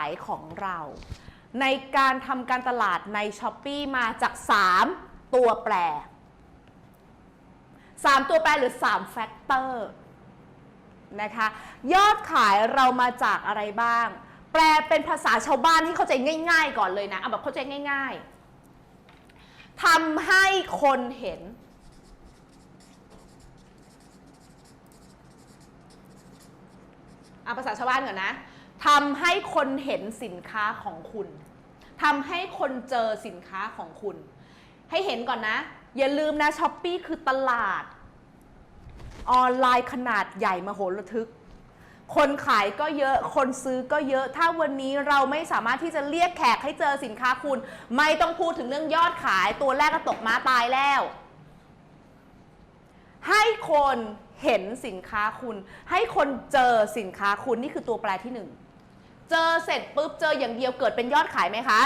ายของเรา ในการทำการตลาดใน s h อ p e e มาจาก 3 ตัวแปร 3 ตัวแปรหรือ 3 แฟกเตอร์นะคะยอดขายเรามาจากอะไรบ้าง แปลเป็นภาษาชาวบ้านที่เข้าใจง่าย ๆ ก่อนเลยนะเอาแบบเข้าใจง่าย ๆทำให้คนเห็นเอาภาษาชาวบ้านก่อนนะ ทำให้คนเห็นสินค้าของคุณทำให้คนเจอสินค้าของคุณ ให้เห็นก่อนนะ อย่าลืมนะช้อปปีคือตลาด ออนไลน์ขนาดใหญ่มโหฬารทึก คนขายก็เยอะคนซื้อก็เยอะ ถ้าวันนี้เราไม่สามารถที่จะเรียกแขกให้เจอสินค้าคุณ ไม่ต้องพูดถึงเรื่องยอดขายตัวแรกก็ตกม้าตายแล้ว ให้คนเห็นสินค้าคุณ ให้คนเจอสินค้าคุณนี่คือตัวแปรที่หนึ่ง เจอเสร็จปุ๊บเจออย่างเดียวเกิดเป็นยอดขายไหมคะ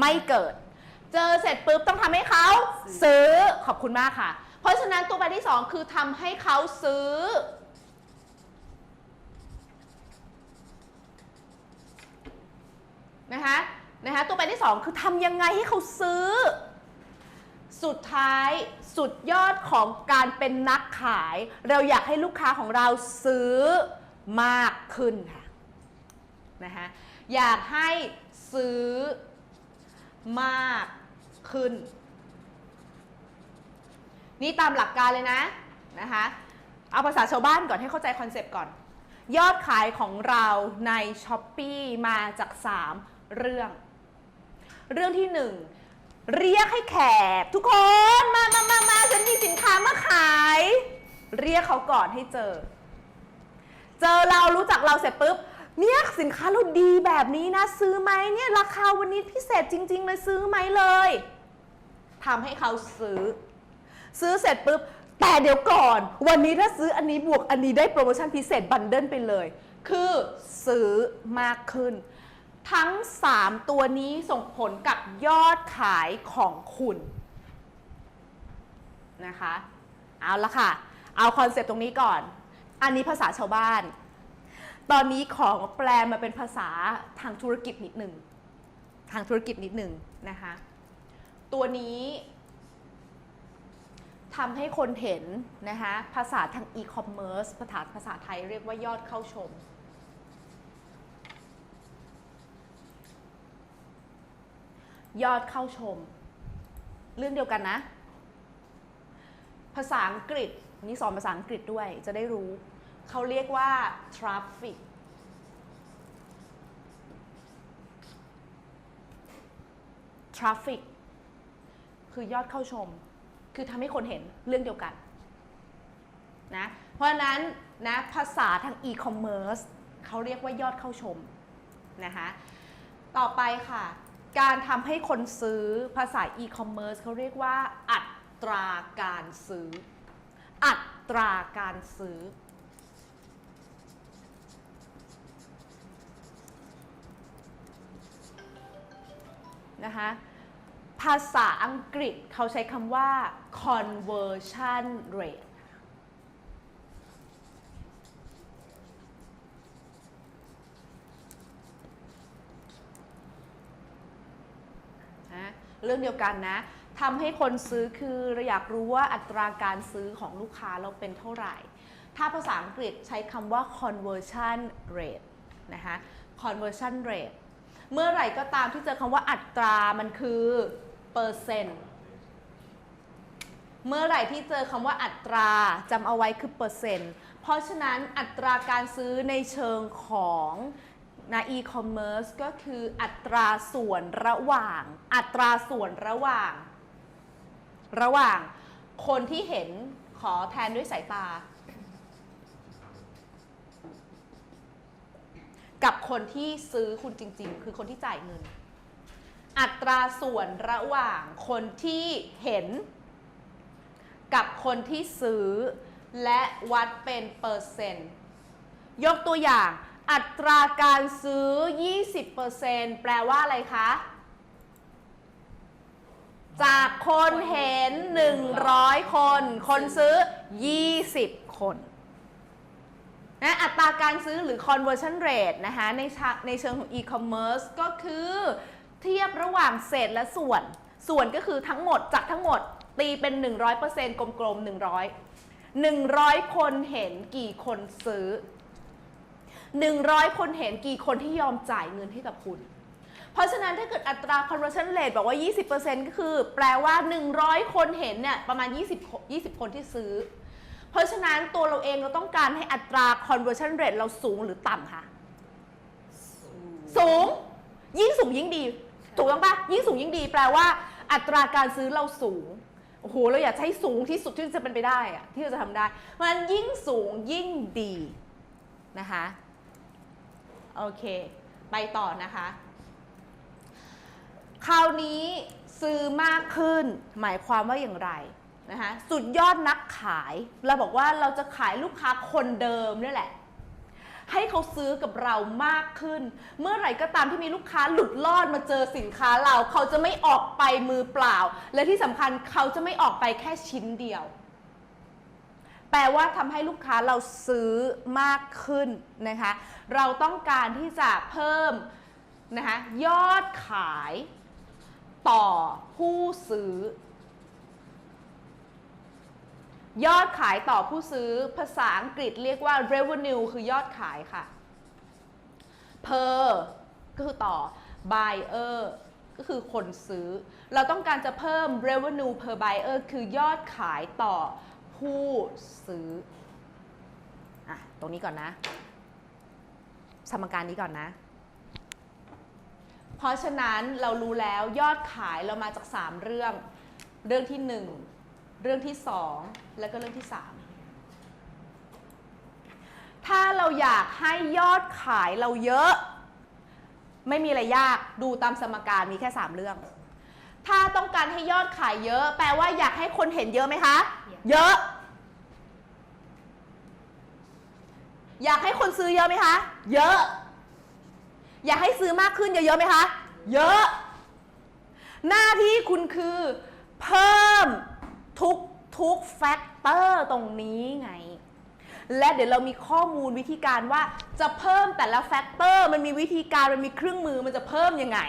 ไม่เกิด เจอเสร็จปุ๊บต้องทำให้เขาซื้อขอบคุณมากค่ะ เพราะฉะนั้นตัวแปรที่สองคือทำให้เขาซื้อ นะคะนะคะตัวแปรที่สองคือทำยังไงให้เขาซื้อ สุดท้ายสุดยอดของการเป็นนักขาย เราอยากให้ลูกค้าของเราซื้อมากขึ้นค่ะ นะคะอยากให้ซื้อมากขึ้น นี่ตามหลักการเลยนะนะคะเอาภาษาชาวบ้านก่อนให้เข้าใจคอนเซปต์ก่อน ยอดขายของเราใน s h อ p e e มาจาก 3 เรื่อง เรื่องที่ 1 เรียกให้แขก ทุกคนมามามามาฉันมีสินค้ามาขาย เรียกเขาก่อนให้เจอ เจอเรารู้จักเราเสร็จปุ๊บ เนี่ยสินค้าเราดีแบบนี้นะ ซื้อไหมเนี่ยราคาวันนี้พิเศษจริง ๆ เลยซื้อไหมเลยทำให้เขาซื้อ ซื้อเสร็จปุ๊บแต่เดี๋ยวก่อน วันนี้ถ้าซื้ออันนี้บวกอันนี้ได้โปรโมชั่นพิเศษบันเดิลไปเลย คือซื้อมากขึ้น ทั้ง 3 ตัวนี้ส่งผลกับยอดขายของคุณนะคะ เอาละค่ะ เอาคอนเซปต์ตรงนี้ก่อน อันนี้ภาษาชาวบ้าน ตอนนี้ของแปลมาเป็นภาษาทางธุรกิจนิดหนึ่งทางธุรกิจนิดหนึ่งนะคะ ตัวนี้ทำให้คนเห็นนะคะภาษาทางอีคอมเมิร์ซภาษาภาษาไทยเรียกว่ายอดเข้าชม ยอดเข้าชม เรื่องเดียวกันนะ ภาษาอังกฤษนี่สอนภาษาอังกฤษด้วยจะได้รู้ เขาเรียกว่า traffic traffic คือยอดเข้าชม คือทำให้คนเห็นเรื่องเดียวกันนะเพราะนั้นนะภาษาทาง e-commerce เขาเรียกว่ายอดเข้าชมนะคะต่อไปค่ะ การทำให้คนซื้อภาษา e-commerce เขาเรียกว่า อัตราการซื้อ อัตราการซื้อ นะคะภาษาอังกฤษเขาใช้คำว่า conversion rate นะเรื่องเดียวกันนะทำให้คนซื้อคือเราอยากรู้ว่าอัตราการซื้อของลูกค้าเราเป็นเท่าไหร่ ถ้าภาษาอังกฤษใช้คำว่า conversion rate นะคะ conversion rate เมื่อไหร่ก็ตามที่เจอคำว่าอัตรามันคือเปอร์เซ็นต์เมื่อไหร่ที่เจอคำว่าอัตราจำเอาไว้คือเปอร์เซ็นต์เพราะฉะนั้นอัตราการซื้อในเชิงของนะ e-commerce ก็คืออัตราส่วนระหว่าง อัตราส่วนระหว่าง ระหว่าง คนที่เห็นขอแทนด้วยสายตา กับคนที่ซื้อคุณจริง ๆ คือคนที่จ่ายเงิน อัตราส่วนระหว่างคนที่เห็น กับคนที่ซื้อ และวัดเป็นเปอร์เซนต์ยกตัวอย่าง อัตราการซื้อ 20%แปลว่าอะไรคะ จากคนเห็น 100 คน คนซื้อ 20 คน นะอัตราการซื้อหรือ conversion rate นะคะในชะในเชิงของ e-commerce ก็คือเทียบระหว่างเศษและส่วน ส่วนก็คือทั้งหมดจากทั้งหมดตีเป็น 100%กลมๆ 100 100 คนเห็นกี่คนซื้อ 100 คนเห็นกี่คนที่ยอมจ่ายเงินให้กับคุณ เพราะฉะนั้นถ้าเกิดอัตรา conversion rate บอกว่า 20%ก็คือ แปลว่า 100 คนเห็นเนี่ยประมาณ 20 20 คนที่ซื้อ เพราะฉะนั้นตัวเราเองเราต้องการให้อัตรา conversion rate เราสูงหรือต่ำคะสูง ยิ่งสูงยิ่งดี ถูกต้องปะยิ่งสูงยิ่งดีแปลว่า อัตราการซื้อเราสูงโอ้โหเราอยากใช้สูงที่สุดที่จะเป็นไปได้อะที่เราจะทำได้เพราะฉะนั้นยิ่งสูงยิ่งดีนะคะโอเค ไปต่อนะคะ คราวนี้ซื้อมากขึ้น หมายความว่าอย่างไร นะคะสุดยอดนักขายเราบอกว่าเราจะขายลูกค้าคนเดิมนี่แหละ ให้เขาซื้อกับเรามากขึ้น เมื่อไหร่ก็ตามที่มีลูกค้าหลุดลอดมาเจอสินค้าเรา เขาจะไม่ออกไปมือเปล่า และที่สำคัญเขาจะไม่ออกไปแค่ชิ้นเดียว แปลว่าทำให้ลูกค้าเราซื้อมากขึ้นนะคะเราต้องการที่จะเพิ่มนะคะยอดขายต่อผู้ซื้อ ยอดขายต่อผู้ซื้อภาษาอังกฤษเรียกว่า revenue คือยอดขายค่ะ per ก็คือต่อ buyer ก็คือคนซื้อ เราต้องการจะเพิ่ม revenue per buyer คือยอดขายต่อผู้ซื้ออะตรงนี้ก่อนนะ สมการนี้ก่อนนะ เพราะฉะนั้นเรารู้แล้วยอดขายเรามาจาก 3 เรื่อง เรื่องที่ 1 เรื่องที่ 2 แล้วก็เรื่องที่ 3 ถ้าเราอยากให้ยอดขายเราเยอะ ไม่มีอะไรยากดูตามสมการมีแค่ 3 เรื่อง ถ้าต้องการให้ยอดขายเยอะ แปลว่าอยากให้คนเห็นเยอะไหมคะ เยอะ อยากให้คนซื้อเยอะไหมคะ เยอะ อยากให้ซื้อมากขึ้นเยอะๆไหมคะ เยอะ หน้าที่คุณคือเพิ่ม ทุกทุกแฟกเตอร์ตรงนี้ไง และเดี๋ยวเรามีข้อมูลวิธีการว่าจะเพิ่มแต่ละแฟกเตอร์มันมีวิธีการมันมีเครื่องมือมันจะเพิ่มยังไง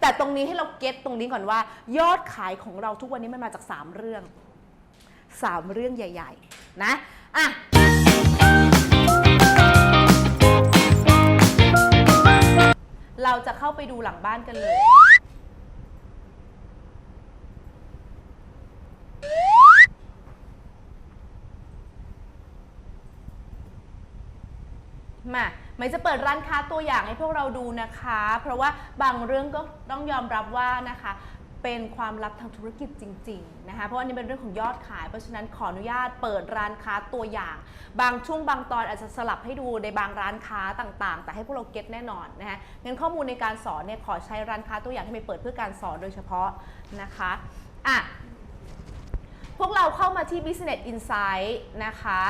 แต่ตรงนี้ให้เราเก็ตตรงนี้ก่อนว่า ยอดขายของเราทุกวันนี้มันมาจาก 3 เรื่อง 3 เรื่องใหญ่ ๆ นะอะเราจะเข้าไปดูหลังบ้านกันเลย มาไม่จะเปิดร้านค้าตัวอย่างให้พวกเราดูนะคะ เพราะว่าบางเรื่องก็ต้องยอมรับว่านะคะ เป็นความลับทางธุรกิจจริงๆนะคะเพราะอันนี้เป็นเรื่องของยอดขาย เพราะฉะนั้นขออนุญาตเปิดร้านค้าตัวอย่าง บางช่วงบางตอนอาจจะสลับให้ดูในบางร้านค้าต่างๆ แต่ให้พวกเราเก็ตแน่นอนนะคะงั้นข้อมูลในการสอนเนี่ยขอใช้ร้านค้าตัวอย่างที่ไม่เปิดเพื่อการสอนโดยเฉพาะนะคะอะพวกเราเข้ามาที่ Business Insight นะคะ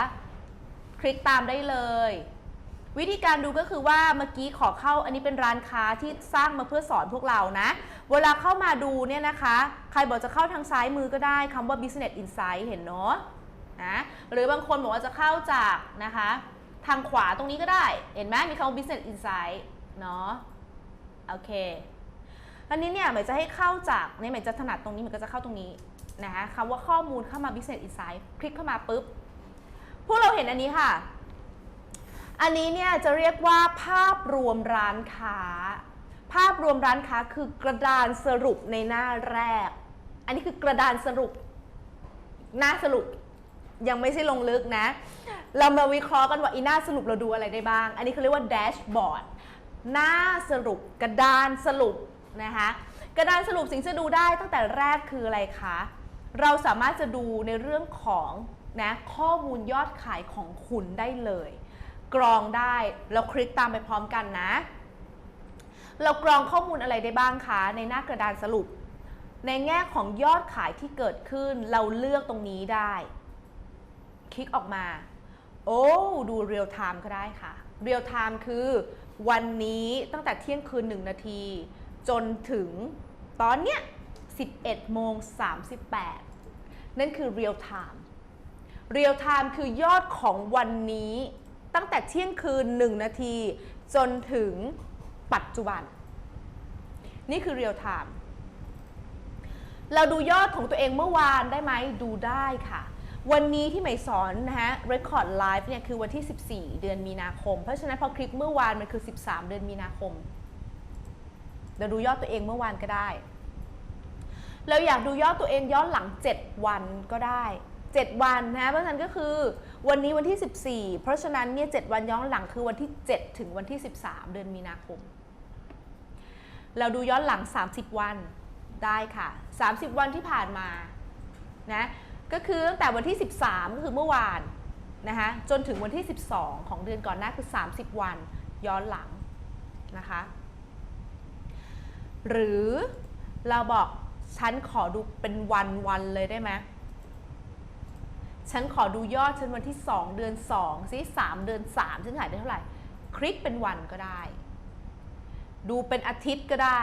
คลิกตามได้เลย วิธีการดูก็คือว่าเมื่อกี้ขอเข้าอันนี้เป็นร้านค้าที่สร้างมาเพื่อสอนพวกเรานะ เวลาเข้ามาดูเนี่ยนะคะ ใครบอกจะเข้าทางซ้ายมือก็ได้คำว่า business insight เห็นเนาะนะหรือบางคนบอกว่าจะเข้าจากนะคะ ทางขวาตรงนี้ก็ได้ เห็นไหมมีคำว่า business insight เนาะโอเคอันนี้เนี่ยหมายจะให้เข้าจากเนี่ยหมายจะถนัดตรงนี้หมันก็จะเข้าตรงนี้นะคะคำว่าข้อมูลเข้ามา business insight คลิกเข้ามาปุ๊บพวกเราเห็นอันนี้ค่ะ อันนี้เนี่ยจะเรียกว่าภาพรวมร้านค้า ภาพรวมร้านค้าคือกระดานสรุปในหน้าแรก อันนี้คือกระดานสรุป หน้าสรุปยังไม่ใช่ลงลึกนะ เรามาวิเคราะห์กันว่าอีหน้าสรุปเราดูอะไรได้บ้าง อันนี้เขาเรียกว่าแดชบอร์ดหน้าสรุปกระดานสรุปนะคะกระดานสรุปสิ่งที่จะดูได้ตั้งแต่แรกคืออะไรคะ เราสามารถจะดูในเรื่องของนะข้อมูลยอดขายของคุณได้เลย กรองได้เราคลิกตามไปพร้อมกันนะ เรากรองข้อมูลอะไรได้บ้างคะในหน้ากระดานสรุป ในแง่ของยอดขายที่เกิดขึ้นเราเลือกตรงนี้ได้ คลิกออกมา โอ้ดูเรียลไทม์ก็ได้ค่ะเรียลไทม์คือวันนี้ตั้งแต่เที่ยงคืน 1 นาที จนถึงตอนเนี้ย 11 โมง 38 นั่นคือเรียลไทม์เรียลไทม์คือยอดของวันนี้ ตั้งแต่เที่ยงคืน 1 นาที จนถึงปัจจุบัน นี่คือเรียลไทม์เราดูยอดของตัวเองเมื่อวานได้ไหมดูได้ค่ะ วันนี้ที่ใหม่สอนนะฮะ Record Live เนี่ยคือวันที่ 14 เดือนมีนาคม เพราะฉะนั้นพอคลิกเมื่อวานมันคือ 13 เดือนมีนาคมเราดูยอดตัวเองเมื่อวานก็ได้ เราอยากดูยอดตัวเองย้อนหลัง 7 วันก็ได้ 7 วันนะเพราะฉะนั้นก็คือวันนี้วันที่ 14 เพราะฉะนั้นเนี่ย7วันย้อนหลังคือวันที่ 7 ถึงวันที่ 13 เดือนมีนาคม เราดูย้อนหลัง 30 วันได้ค่ะ 30 วันที่ผ่านมานะก็คือตั้งแต่วันที่ 13 ก็คือเมื่อวานนะคะจนถึงวันที่ 12 ของเดือนก่อนหน้าคือ 30 วันย้อนหลังนะคะหรือเราบอกฉันขอดูเป็นวันวันเลยได้ไหม ฉันขอดูยอดฉันวันที่ 2 เดือน2ซิ3เดือน 3 ฉันขายได้เท่าไหร่ คลิกเป็นวันก็ได้ ดูเป็นอาทิตย์ก็ได้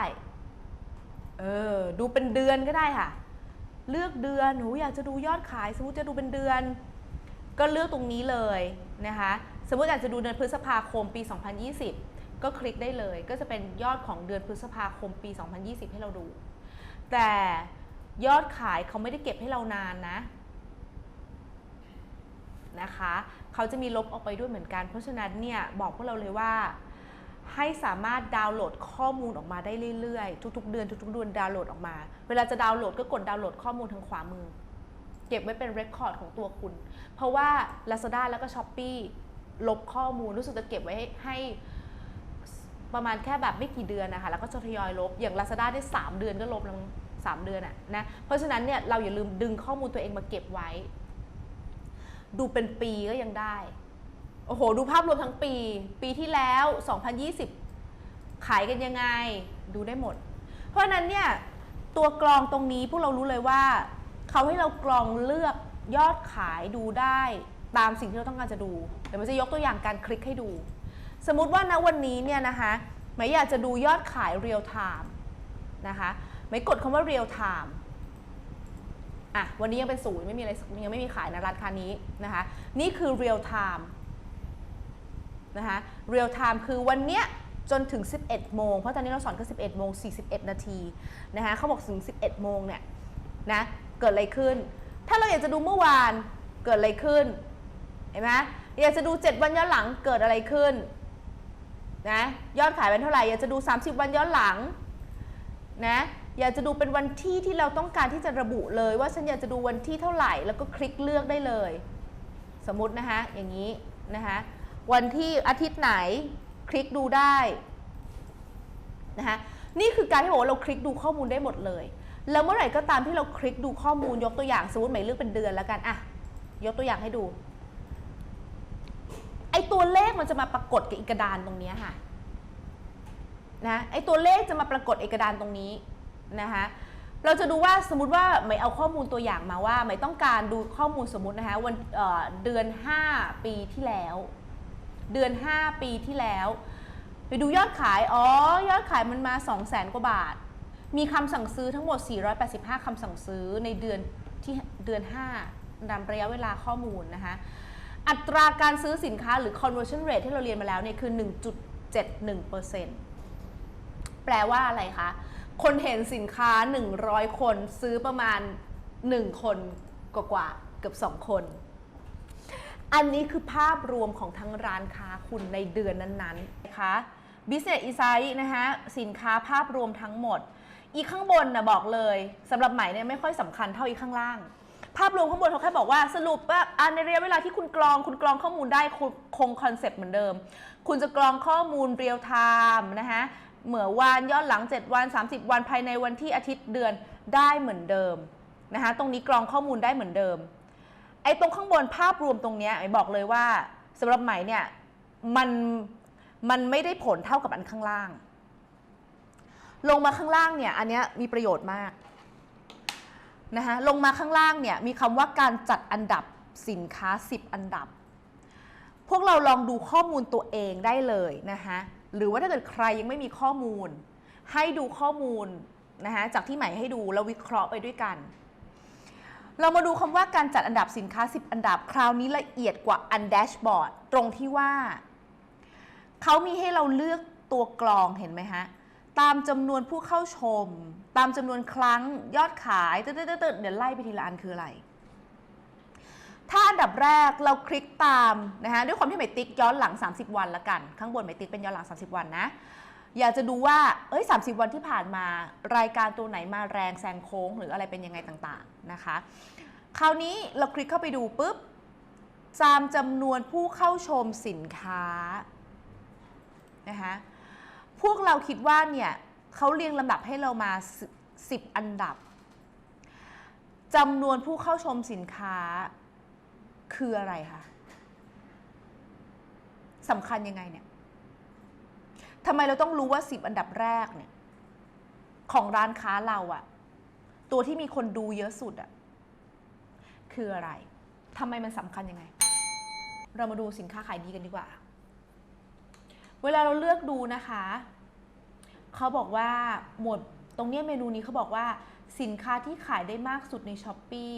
เออ ดูเป็นเดือนก็ได้ค่ะ เลือกเดือนหนูอยากจะดูยอดขาย สมมติจะดูเป็นเดือน ก็เลือกตรงนี้เลยนะคะ สมมติอยากจะดูเดือนพฤษภาคมปี 2020 ก็คลิกได้เลย ก็จะเป็นยอดของเดือนพฤษภาคมปี 2020 ให้เราดู แต่ยอดขายเขาไม่ได้เก็บให้เรานานนะ นะคะเขาจะมีลบออกไปด้วยเหมือนกัน เพราะฉะนั้นเนี่ยบอกพวกเราเลยว่าให้สามารถดาวน์โหลดข้อมูลออกมาได้เรื่อยๆ ทุกๆ เดือนทุกๆเดือนดาวน์โหลดออกมา เวลาจะดาวน์โหลดก็กดดาวน์โหลดข้อมูลทางขวามือ เก็บไว้เป็นเรคคอร์ดของตัวคุณ เพราะว่า Lazada แล้วก็ s h อ p e e ลบข้อมูลรู้สึกจะเก็บไว้ให้ประมาณแค่แบบไม่กี่เดือนนะคะ แล้วก็จะทยอยลบ อย่าง Lazada ได้ 3 เดือนก็ลบแล้วมั้งสามเดือนอะนะ เพราะฉะนั้นเนี่ยเราอย่าลืมดึงข้อมูลตัวเองมาเก็บไว้ ดูเป็นปีก็ยังได้ โอ้โห ดูภาพรวมทั้งปี ปีที่แล้ว 2020 ขายกันยังไง ดูได้หมด เพราะนั้นเนี่ยตัวกรองตรงนี้พวกเรารู้เลยว่า เขาให้เรากรองเลือกยอดขายดูได้ตามสิ่งที่เราต้องการจะดูเดี๋ยวมันจะยกตัวอย่างการคลิกให้ดู สมมุติว่าณวันนี้เนี่ยนะคะหมายอยากจะดูยอดขายเรียลไทม์นะคะหมายกดคำว่าเรียลไทม์ อะวันนี้ยังเป็นศูนย์ไม่มีอะไรยังไม่มีขายนะร้านค้านี้นะคะ นี่คือ real time นะคะ real time คือวันเนี้ยจนถึง 11 โมง เพราะตอนนี้เราสอนก็11 โมง 41 นาทีนะคะเขาบอกถึง 11 โมงเนี่ยนะเกิดอะไรขึ้น ถ้าเราอยากจะดูเมื่อวานเกิดอะไรขึ้นเห็นไหมอยากจะดู 7 วันย้อนหลังเกิดอะไรขึ้นนะยอดขายเป็นเท่าไหร่อยากจะดู 30 วันย้อนหลังนะ อยากจะดูเป็นวันที่ที่เราต้องการที่จะระบุเลยว่าฉันอยากจะดูวันที่เท่าไหร่แล้วก็คลิกเลือกได้เลย สมมตินะคะอย่างนี้นะคะวันที่อาทิตย์ไหนคลิกดูได้นะคะนี่คือการที่บอกว่าเราคลิกดูข้อมูลได้หมดเลย แล้วเมื่อไหร่ก็ตามที่เราคลิกดูข้อมูลยกตัวอย่างสมมติหมายเลือกเป็นเดือนแล้วกันอะยกตัวอย่างให้ดูไอตัวเลขมันจะมาปรากฏกับอีกระดานตรงนี้ค่ะนะไอตัวเลขจะมาปรากฏเอกระดานตรงนี้ นะคะเราจะดูว่าสมมติว่าหมายเอาข้อมูลตัวอย่างมาว่าหมายต้องการดูข้อมูลสมมตินะคะวันเเดือน 5 ปีที่แล้ว เดือน 5 ปีที่แล้ว ไปดูยอดขาย อ๋อ ยอดขายมันมา 2 0 0แสนกว่าบาท มีคำสั่งซื้อทั้งหมด 485 คำสั่งซื้อในเดือนที่เดือน5นำระยะเวลาข้อมูลนะคะอัตราการซื้อสินค้าหรือ conversion rate ที่เราเรียนมาแล้วเนี่ยคือ 1.71%แปลว่าอะไรคะ คนเห็นสินค้า 100 คนซื้อประมาณ 1 คนกว่าๆเกือบ 2 คน อันนี้คือภาพรวมของทั้งร้านค้าคุณในเดือนนั้นๆนะคะ Business Insight นะคะสินค้าภาพรวมทั้งหมด อีกข้างบนนะบอกเลยสำหรับใหม่เนี่ยไม่ค่อยสำคัญเท่าอีกข้างล่าง ภาพรวมข้างบนเขาแค่บอกว่าสรุปว่าอะในระยะเวลาที่คุณกรองคุณกรองข้อมูลได้คุณคงคอนเซปต์เหมือนเดิม คุณจะกรองข้อมูลเรียลไทม์นะคะ เหมือวันย้อนหลัง 7 วัน 30 วันภายในวันที่อาทิตย์เดือนได้เหมือนเดิมนะคะตรงนี้กรองข้อมูลได้เหมือนเดิม ไอ้ตรงข้างบนภาพรวมตรงนี้ไอ้บอกเลยว่าสำหรับไหมเนี่ยมันมันไม่ได้ผลเท่ากับอันข้างล่าง ลงมาข้างล่างเนี่ยอันเนี้ยมีประโยชน์มากนะคะลงมาข้างล่างเนี่ยมีคำว่าการจัดอันดับสินค้า 10 อันดับ พวกเราลองดูข้อมูลตัวเองได้เลยนะคะ หรือว่าถ้าเกิดใครยังไม่มีข้อมูล ให้ดูข้อมูลนะคะจากที่ใหม่ให้ดูแล้ววิเคราะห์ไปด้วยกัน เรามาดูคำว่าการจัดอันดับสินค้า 10 อันดับคราวนี้ละเอียดกว่าอันแดชบอร์ดตรงที่ว่า เขามีให้เราเลือกตัวกรองเห็นไหมฮะตามจำนวนผู้เข้าชม ตามจำนวนครั้งยอดขายเตึ๊ดเดี๋ยวไล่ไปทีละอันคืออะไร ถ้าอันดับแรกเราคลิกตามนะฮะด้วยความที่หมายติ๊กย้อนหลัง 30 วันละกัน ข้างบนหมายติ๊กเป็นย้อนหลัง 30 วันนะอยากจะดูว่าเอ้ย30 วันที่ผ่านมารายการตัวไหนมาแรงแซงโค้ง หรืออะไรเป็นยังไงต่างๆนะคะ คราวนี้เราคลิกเข้าไปดูปุ๊บตามจำนวนผู้เข้าชมสินค้านะคะพวกเราคิดว่าเนี่ยเขาเรียงลำดับให้เรามา 10 อันดับจำนวนผู้เข้าชมสินค้า คืออะไรคะสำคัญยังไงเนี่ยทำไมเราต้องรู้ว่า10อันดับแรกเนี่ย ของร้านค้าเราอะตัวที่มีคนดูเยอะสุดอะคืออะไรทำไมมันสำคัญยังไง เรามาดูสินค้าขายดีกันดีกว่า เวลาเราเลือกดูนะคะเขาบอกว่าหมวดตรงเนี้ยเมนูนี้เขาบอกว่าสินค้าที่ขายได้มากสุดใน s h อ p e e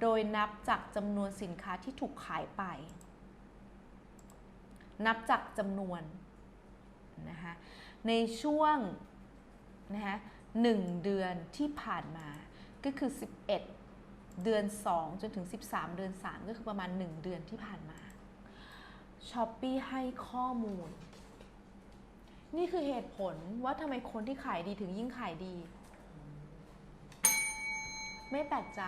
โดยนับจากจำนวนสินค้าที่ถูกขายไป นับจากจำนวนนะคะในช่วงนะคะหนึ่งเดือนที่ผ่านมาก็คือ 11 เดือน 2 จนถึง 13 เดือน 3 ก็คือประมาณ 1 เดือนที่ผ่านมา s h อ p e e ให้ข้อมูล นี่คือเหตุผลว่าทำไมคนที่ขายดีถึงยิ่งขายดี ไม่แปลกใจ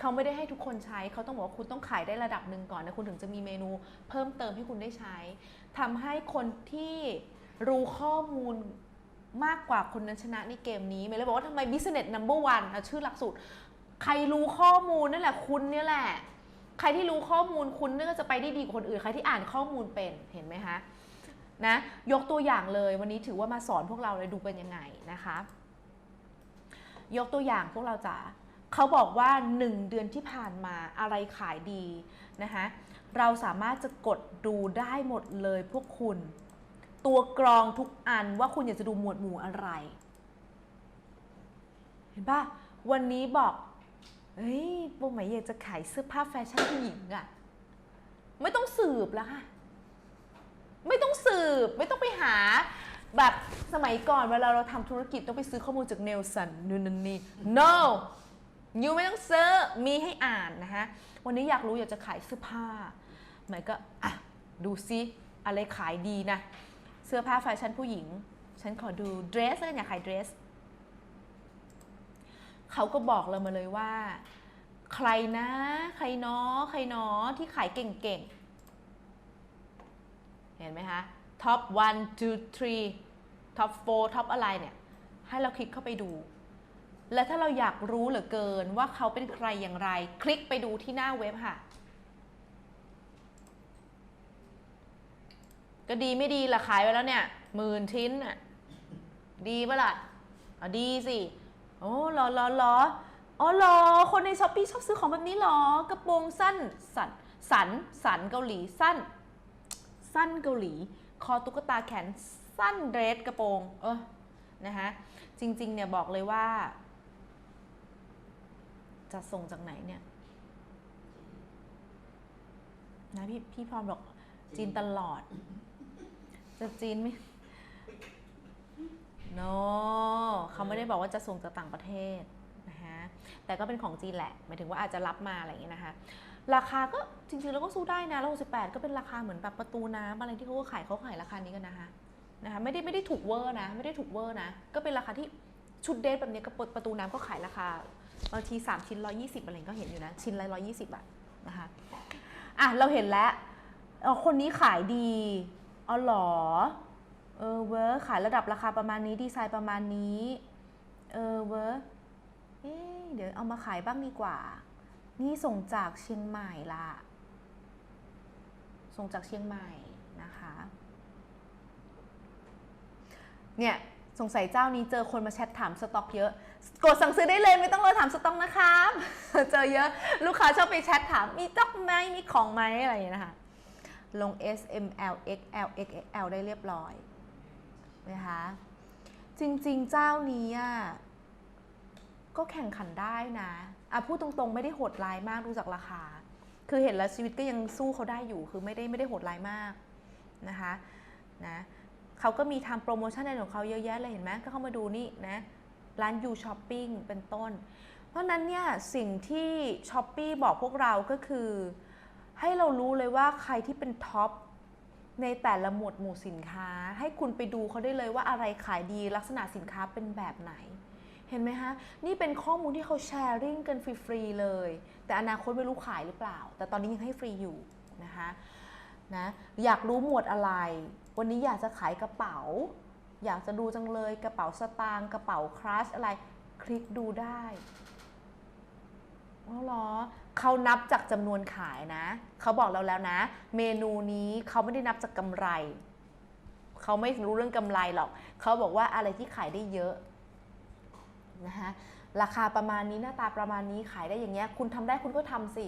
เขาไม่ได้ให้ทุกคนใช้ เขาต้องบอกว่าคุณต้องขายได้ระดับหนึ่งก่อนนะ คุณถึงจะมีเมนูเพิ่มเติมให้คุณได้ใช้ทำให้คนที่รู้ข้อมูลมากกว่าคนนั้นชนะในเกมนี้เมย์เลยบอกว่าทำไม business number one นะชื่อหลักสูตร ใครรู้ข้อมูลนั่นแหละคุณเนี่ยแหละ ใครที่รู้ข้อมูลคุณนี่ก็จะไปได้ดีกว่าคนอื่น ใครที่อ่านข้อมูลเป็น เห็นไหมคะ นะ ยกตัวอย่างเลย วันนี้ถือว่ามาสอนพวกเราเลยดูเป็นยังไงนะคะ ยกตัวอย่างพวกเราจะ เขาบอกว่า 1 เดือนที่ผ่านมาอะไรขายดีนะคะเราสามารถจะกดดูได้หมดเลยพวกคุณ ตัวกรองทุกอันว่าคุณอยากจะดูหมวดหมู่อะไร เห็นปะวันนี้บอกเฮ้ยโปรไหมอยากจะขายเสื้อผ้าแฟชั่นผู้หญิงอะไม่ต้องสืบแล้วค่ะไม่ต้องสืบไม่ต้องไปหาแบบสมัยก่อนเวลาเราทำธุรกิจต้องไปซื้อข้อมูลจากเนลสันนู่นนี่ no ยูไม่ต้องซื้อมีให้อ่านนะคะวันนี้อยากรู้อยากจะขายเสื้อผ้าหมายก็อะดูซิอะไรขายดีนะ เสื้อผ้าแฟชั่นผู้หญิง ฉันขอดูเดรสเลยอยากขายเดรสเขาก็บอกเรามาเลยว่า ใครนะ ใครเนาะใครเนาะที่ขายเก่งๆ เห็นไหมคะท็อป1 2 3ท็อป4ท็อปอะไรเนี่ย ให้เราคลิกเข้าไปดู และถ้าเราอยากรู้เหลือเกินว่าเขาเป็นใครอย่างไร คลิกไปดูที่หน้าเว็บค่ะ ก็ดีไม่ดีละขายไปแล้วเนี่ยหมื่นชิ้นอะดีปะล่ะอะดีสิโอ้หรอหรอหรออ๋อหรอคนในช้อปปี้ชอบซื้อของแบบนี้หรอกระโปรงสั้นสันสันสันเกาหลีสั้น สั้นเกาหลี คอตุ๊กตาแขนสั้นเดรสกระโปรง เออนะคะจริงๆเนี่ยบอกเลยว่า จะส่งจากไหนเนี่ยนะพี่พี่พรบอกจีนตลอด จะจีนไหม no เขาไม่ได้บอกว่าจะส่งจากต่างประเทศนะคะแต่ก็เป็นของจีนแหละ หมายถึงว่าอาจจะรับมาอะไรอย่างเงี้ยนะคะ ราคาก็จริงๆแล้วก็สู้ได้นะแล้ว68ก็เป็นราคาเหมือนแบบประตูน้ำอะไรที่เขาก็ขายเขาขายราคานี้กันนะคะนะคะไม่ได้ไม่ได้ถูกเวอร์นะ ไม่ได้ถูกเวอร์นะ ก็เป็นราคาที่ชุดเดทแบบนี้กับประตูน้ำก็ขายราคา บางที 3 ชิ้น 120อะไรก็เห็นอยู่นะ ชิ้นละ120 บาทนะคะอะเราเห็นแล้วคนนี้ขายดีอ๋อหรอเออเวอร์ขายระดับราคาประมาณนี้ดีไซน์ประมาณนี้เออเวอร์เอ๊เดี๋ยวเอามาขายบ้างดีกว่า นี่ส่งจากเชียงใหม่ละส่งจากเชียงใหม่นะคะเนี่ย สงสัยเจ้านี้เจอคนมาแชทถามสต็อกเยอะ กดสั่งซื้อได้เลยไม่ต้องรอถามสต็อกนะครับ เจอเยอะลูกค้าชอบไปแชทถามมีสต็อกไหมมีของไหมอะไรอย่างเงี้นะคะ ลง S M L X L X X L ได้เรียบร้อยนะคะจริงๆเจ้านี้อะก็แข่งขันได้นะอะพูดตรงๆไม่ได้โหดร้ายมากดูจากราคา คือเห็นแล้วชีวิตก็ยังสู้เขาได้อยู่คือไม่ได้ไม่ได้โหดร้ายมากนะคะนะ เขาก็มีทำโปรโมชั่นอะไรของเขาเยอะแยะเลยเห็นไหมก็เข้ามาดูนี่นะ ร้านยูช้อปปิ้งเป็นต้น เพราะนั้นเนี่ยสิ่งที่ช้อปปีบอกพวกเราก็คือ ให้เรารู้เลยว่าใครที่เป็นท็อปในแต่ละหมวดหมู่สินค้า ให้คุณไปดูเขาได้เลยว่าอะไรขายดีลักษณะสินค้าเป็นแบบไหน เห็นไหมฮะ นี่เป็นข้อมูลที่เขาแชร์ริ่งกันฟรีๆเลย แต่อนาคตไม่รู้ขายหรือเปล่า แต่ตอนนี้ยังให้ฟรีอยู่นะคะนะอยากรู้หมวดอะไร วันนี้อยากจะขายกระเป๋า อยากจะดูจังเลยกระเป๋าสตางค์กระเป๋าครัชอะไร คลิกดูได้อ๋อเหรอเขานับจากจำนวนขายนะ เขาบอกเราแล้วนะ เมนูนี้เขาไม่ได้นับจากกำไร เขาไม่รู้เรื่องกำไรหรอก เขาบอกว่าอะไรที่ขายได้เยอะนะคะราคาประมาณนี้หน้าตาประมาณนี้ขายได้อย่างเงี้ย คุณทำได้คุณก็ทำสิ